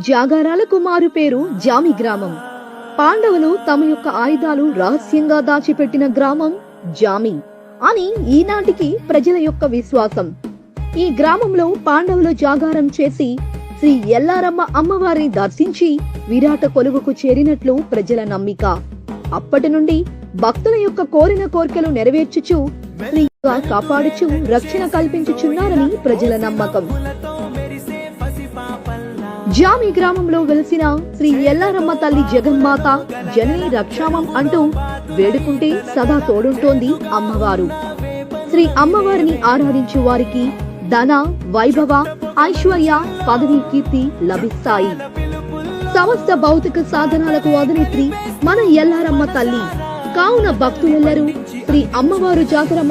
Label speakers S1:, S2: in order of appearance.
S1: జాగారాల కుమారు పేరు జామి గ్రామం. పాండవులు తమ యొక్క ఆయుధాలు రహస్యంగా దాచిపెట్టిన గ్రామం జామి అని ఈనాటికి ప్రజల యొక్క విశ్వాసం. ఈ గ్రామంలో పాండవులు జాగారం చేసి శ్రీ ఎల్లారమ్మ అమ్మవారిని దర్శించి విరాట కొలువుకు చేరినట్లు ప్రజల నమ్మిక. అప్పటి నుండి భక్తుల యొక్క కోరిన కోర్కెలు నెరవేర్చుచు కాపాడుచు రక్షణ కల్పించుచున్నారని ప్రజల నమ్మకం. జామి గ్రామంలో వెలిసిన శ్రీ ఎల్లారమ్మ తల్లి జగన్మాత జనని రక్షామం అంటూ వేడుకుంటే సదా తోడుంటోంది అమ్మవారు. శ్రీ అమ్మవారిని ఆరాధించే వారికి ధన వైభవ ఐశ్వర్య పదవి కీర్తి లభిస్తాయి. సమస్త భౌతిక సాధనాలకు అధినేత్రి మన ఎల్లారమ్మ తల్లి. కావున భక్తులెల్లరూ శ్రీ అమ్మవారు జాతర